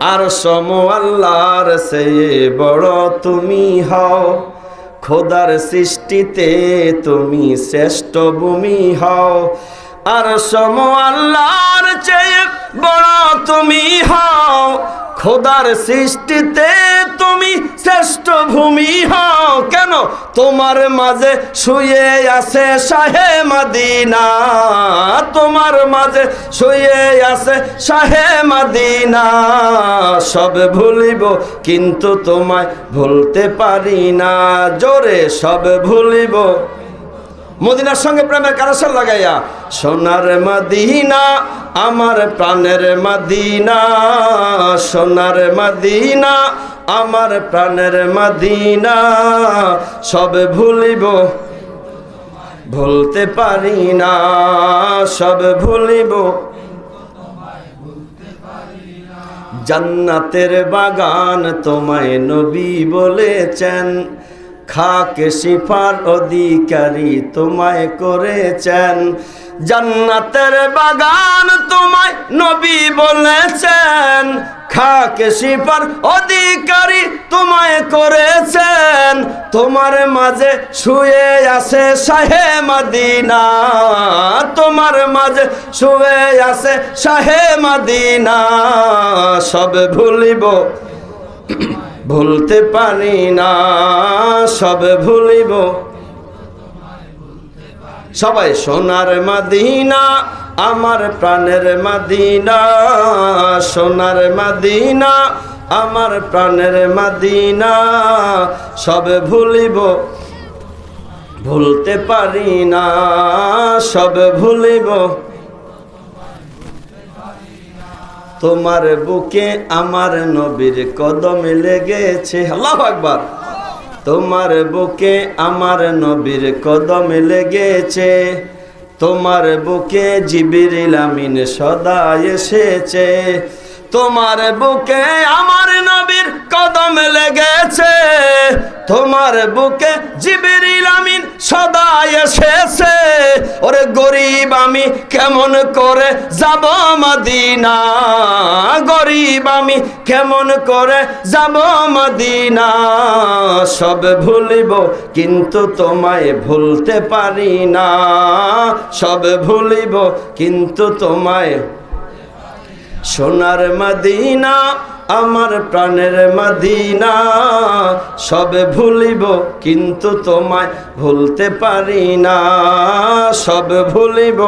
আর সম আল্লাহর সে বড় তুমি হও। খোদার সৃষ্টিতে তুমি শ্রেষ্ঠ ভূমি হও। আর সম আল্লাহর চেয়ে বড় তুমি হও। খোদার সৃষ্টিতে তুমি শ্রেষ্ঠ ভূমি হও। কেন? তোমার মাঝে শুয়ে আছে শাহে মাদিনা। তোমার মাঝে শুয়ে আছে শাহে মাদিনা। সব ভুলিব, কিন্তু তোমায় ভুলতে পারি না। জোরে সব ভুলিব। মদিনার সঙ্গে প্রেমের কারসর লাগাইয়া, সোনার মদিনা আমার প্রাণের মাদিনা, সোনার মাদিনা, আমার প্রাণের মাদিনা, সব ভুলিব, ভুলতে পারি না, সব ভুলিব। জান্নাতের বাগান তোমায় নবী বলেছেন খাকে শিফার অধিকারী তোমায় করেছেন। জান্নাতের বাগান তোমায় নবী বলেছেন। খাকে শিফার অধিকারী তোমায় করেছেন। তোমার মাঝে শুয়ে আছে শাহে মদিনা। তোমার মাঝে শুয়ে আছে শাহে মাদিনা। সব ভুলিব ভুলতে পারি না, সব ভুলিব। সবাই সোনার মাদিনা, আমার প্রাণের মাদিনা, সোনার মাদিনা, আমার প্রাণের মাদিনা, সব ভুলিব। ভুলতে পারি না, সব ভুলিব। তোমার বুকে আমার নবীর কদম লেগেছে। আল্লাহ আকবার। তোমার বুকে আমার নবীর কদম লেগেছে। তোমার বুকে জিবির সদা এসেছে। তোমার বুকে আমার নবীর কদম লেগেছে। তোমার বুকে জিবিরিল আমিন সদা এসেছে। ওরে গরিব আমি কেমন করে যাব মদিনা? গরিব আমি কেমন করে যাব মদিনা? সব ভুলিব কিন্তু তোমায় ভুলতে পারি না। সব ভুলিব কিন্তু তোমায় সোনার মদিনা আমার প্রাণের মাদিনা। সব ভুলিব কিন্তু তোমায় ভুলতে পারি না। সব ভুলিব